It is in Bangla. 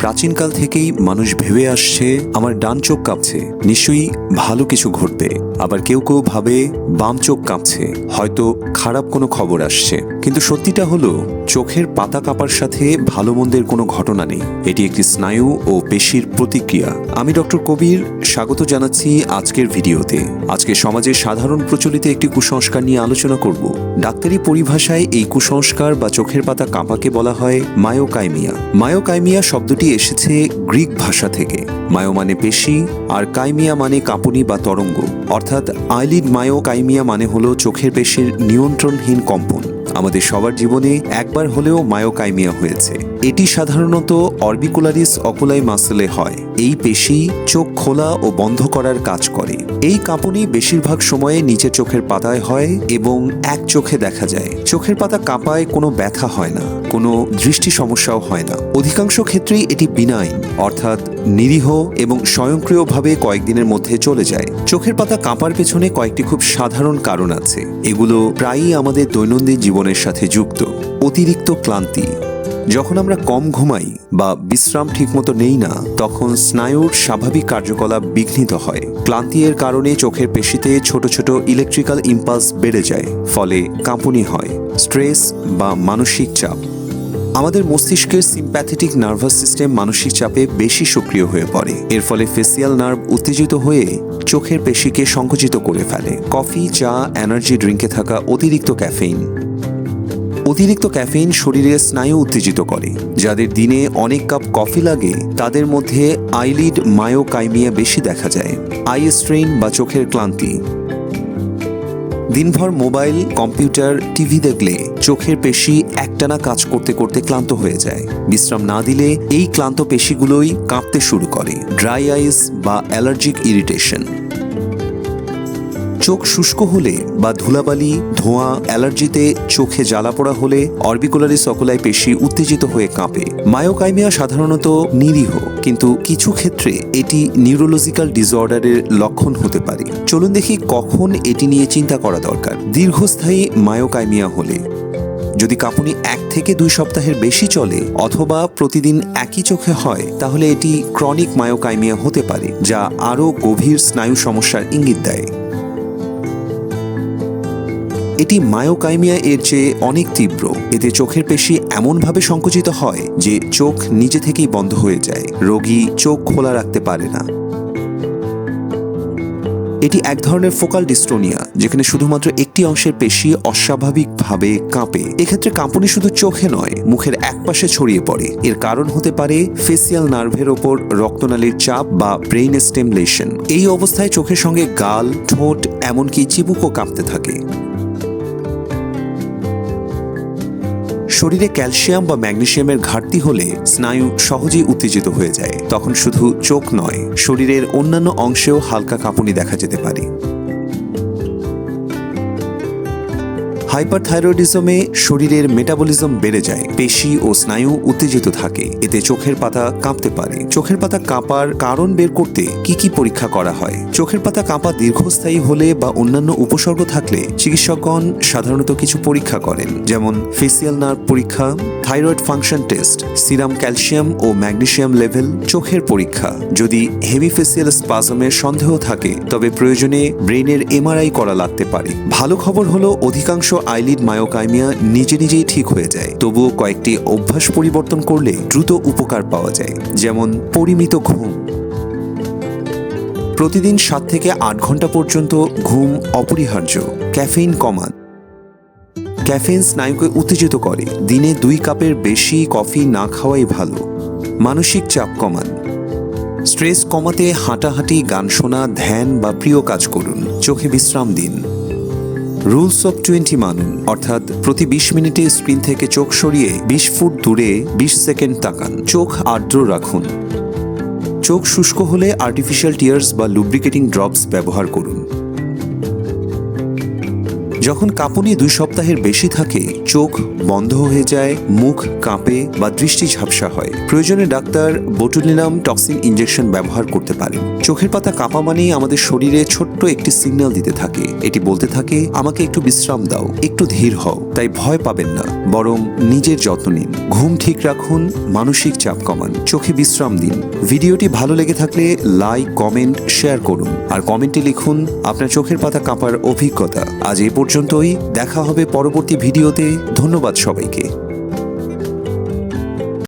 প্রাচীনকাল থেকেই মানুষ ভেবে আসছে, আমার ডান চোখ কাঁপছে। নিশ্চয়ই ভালো কিছু ঘটবে। আবার কেউ কেউ ভাবে বাম চোখ কাঁপছে। হয়তো খারাপ কোনো খবর আসছে। কিন্তু সত্যিটা হলো চোখের পাতা কাপার সাথে ভালো মন্দের কোনো ঘটনা নেই। এটি একটি স্নায়ু ও পেশির প্রতিক্রিয়া। আমি ডক্টর কবির, স্বাগত জানাচ্ছি আজকের ভিডিওতে। আজকে সমাজের সাধারণ প্রচলিত একটি কুসংস্কার নিয়ে আলোচনা করব। ডাক্তারি পরিভাষায় এই কুসংস্কার বা চোখের পাতা কাঁপাকে বলা হয় মায়োকাইমিয়া। মায়োকাইমিয়া শব্দটি এসেছে গ্রিক ভাষা থেকে। মায়ো মানে পেশি, আর কাইমিয়া মানে কাঁপুনি বা তরঙ্গ। অর্থাৎ আইলিড মায়োকাইমিয়া মানে হলো চোখের পেশির নিয়ন্ত্রণহীন কম্পন। আমাদের সবার জীবনে একবার হলেও মায়োকাইমিয়া হয়েছে। এটি সাধারণত অরবিকুলারিস অকুলাই মাসেলে হয়। এই পেশি চোখ খোলা ও বন্ধ করার কাজ করে। এই কাঁপুনি বেশিরভাগ সময়ে নিচের চোখের পাতায় হয় এবং এক চোখে দেখা যায়। চোখের পাতা কাঁপায় কোনো ব্যথা হয় না, কোনো দৃষ্টি সমস্যাও হয় না। অধিকাংশ ক্ষেত্রেই এটি বিনাইন, অর্থাৎ নিরীহ এবং স্বয়ংক্রিয়ভাবে কয়েকদিনের মধ্যে চলে যায়। চোখের পাতা কাঁপার পেছনে কয়েকটি খুব সাধারণ কারণ আছে। এগুলো প্রায়ই আমাদের দৈনন্দিন জীবনের সাথে যুক্ত। অতিরিক্ত ক্লান্তি। যখন আমরা কম ঘুমাই বা বিশ্রাম ঠিকমতো নেই না, তখন স্নায়ুর স্বাভাবিক কার্যকলাপ বিঘ্নিত হয়। ক্লান্তি এর কারণে চোখের পেশিতে ছোট ছোট ইলেকট্রিক্যাল ইম্পালস বেড়ে যায়, ফলে কাঁপুনি হয় স্ট্রেস বা মানসিক চাপ। আমাদের মস্তিষ্কের সিম্প্যাথেটিক নার্ভাস সিস্টেম মানসিক চাপে বেশি সক্রিয় হয়ে পড়ে। এর ফলে ফেসিয়াল নার্ভ উত্তেজিত হয়ে চোখের পেশিকে সংকুচিত করে ফেলে। কফি, চা এনার্জি ড্রিঙ্কে থাকা অতিরিক্ত ক্যাফেইন অতিরিক্ত ক্যাফেইন শরীরে স্নায়ু উত্তেজিত করে, যাদের দিনে অনেক কাপ কফি লাগে, তাদের মধ্যে আইলিড মায়োকাইমিয়া বেশি দেখা যায়, আই স্ট্রেইন বা চোখের ক্লান্তি। দিনভর মোবাইল, কম্পিউটার, টিভি দেখলে চোখের পেশি একটানা কাজ করতে করতে ক্লান্ত হয়ে যায়। বিশ্রাম না দিলে এই ক্লান্ত পেশিগুলোই কাঁপতে শুরু করে, ড্রাই আইস বা অ্যালার্জিক ইরিটেশন। চোখ শুষ্ক হলে বা ধুলাবালি, ধোঁয়া, অ্যালার্জিতে চোখে জ্বালা পড়া হলে অরবিকুলারি সকলাই পেশি উত্তেজিত হয়ে কাঁপে। মায়োকাইমিয়া সাধারণত নিরীহ, কিন্তু কিছু ক্ষেত্রে এটি নিউরোলজিক্যাল ডিসঅর্ডারের লক্ষণ হতে পারে। চলুন দেখি কখন এটি নিয়ে চিন্তা করা দরকার। দীর্ঘস্থায়ী মায়োকাইমিয়া হলে, যদি কাঁপুনি এক থেকে দুই সপ্তাহের বেশি চলে অথবা প্রতিদিন একই চোখে হয়, তাহলে এটি ক্রনিক মায়োকাইমিয়া হতে পারে, যা আরও গভীর স্নায়ু সমস্যার ইঙ্গিত দেয়। এটি মায়োকাইমিয়া এর চেয়ে অনেক তীব্র। এতে চোখের পেশি এমনভাবে সংকুচিত হয় যে চোখ নিজে থেকেই বন্ধ হয়ে যায়। রোগী চোখ খোলা রাখতে পারে না। এটি এক ধরনের ফোকাল ডিস্টোনিয়া, যেখানে শুধুমাত্র একটি অংশের পেশি অস্বাভাবিকভাবে কাঁপে। এক্ষেত্রে কাঁপুনি শুধু চোখে নয়, মুখের একপাশে ছড়িয়ে পড়ে। এর কারণ হতে পারে ফেসিয়াল নার্ভের ওপর রক্তনালীর চাপ বা ব্রেইন স্টেমলেশন। এই অবস্থায় চোখের সঙ্গে গাল, ঠোঁট, এমনকি চিবুকও কাঁপতে থাকে। শরীরে ক্যালসিয়াম বা ম্যাগনেশিয়ামের ঘাটতি হলে স্নায়ু সহজেই উত্তেজিত হয়ে যায়। তখন শুধু চোখ নয়, শরীরের অন্যান্য অংশেও হালকা কাঁপুনি দেখা যেতে পারে। হাইপারথাইরয়েডিজমে শরীরের মেটাবলিজম বেড়ে যায়, পেশি ও স্নায়ু উত্তেজিত থাকে। এতে চোখের পাতা কাঁপতে পারে। চোখের পাতা কাঁপার কারণ বের করতে কি কি পরীক্ষা করা হয়? চোখের পাতা কাঁপা দীর্ঘস্থায়ী হলে বা অন্যান্য উপসর্গ থাকলে চিকিৎসকগণ সাধারণত কিছু পরীক্ষা করেন, যেমন ফেসিয়াল নার্ভ পরীক্ষা, thyroid function test, serum calcium ও ম্যাগনেসিয়াম লেভেল চোখের পরীক্ষা। যদি হেমিফেসিয়াল স্পাজমের সন্দেহ থাকে, তবে প্রয়োজনে ব্রেনের এমআরআই করা লাগতে পারে। ভালো খবর হলো, অধিকাংশ আইলিড মায়োকাইমিয়া নিজে নিজেই ঠিক হয়ে যায়। তবুও কয়েকটি অভ্যাস পরিবর্তন করলে দ্রুত উপকার পাওয়া যায়, যেমন পরিমিত ঘুম। প্রতিদিন সাত থেকে আট ঘণ্টা পর্যন্ত ঘুম অপরিহার্য, ক্যাফেইন কমান। ক্যাফেইন স্নায়ুকে উত্তেজিত করে, দিনে দুই কাপের বেশি কফি না খাওয়াই ভালো, মানসিক চাপ কমান। স্ট্রেস কমাতে হাঁটাহাঁটি, গান শোনা, ধ্যান বা প্রিয় কাজ করুন, চোখে বিশ্রাম দিন। রুলস অফ টোয়েন্টি মানুন অর্থাৎ প্রতি বিশ মিনিটে স্ক্রিন থেকে চোখ সরিয়ে বিশ ফুট দূরে বিশ সেকেন্ড তাকান। চোখ আর্দ্র রাখুন। চোখ শুষ্ক হলে আর্টিফিশিয়াল টিয়ার্স বা লুব্রিকেটিং ড্রপস ব্যবহার করুন। যখন কাঁপুনি দুই সপ্তাহ সপ্তাহের বেশি থাকে, চোখ বন্ধ হয়ে যায়, মুখ কাঁপে বা দৃষ্টি ঝাপসা হয়। প্রয়োজনে ডাক্তার বোটুলিনাম টক্সিন ইঞ্জেকশন ব্যবহার করতে পারেন। চোখের পাতা কাঁপা মানেই আমাদের শরীরে ছোট্ট একটি সিগন্যাল দিতে থাকে। এটি বলতে থাকে, আমাকে একটু বিশ্রাম দাও, একটু ধীর হও। তাই ভয় পাবেন না, বরং নিজের যত্ন নিন। ঘুম ঠিক রাখুন, মানসিক চাপ কমান, চোখে বিশ্রাম দিন। ভিডিওটি ভালো লেগে থাকলে লাইক কমেন্ট শেয়ার করুন। আর কমেন্টে লিখুন, আপনার চোখের পাতা কাঁপার অভিজ্ঞতা। আজ এ পর্যন্তই, দেখা হবে পরবর্তী ভিডিওতে ধন্যবাদ সবাইকে।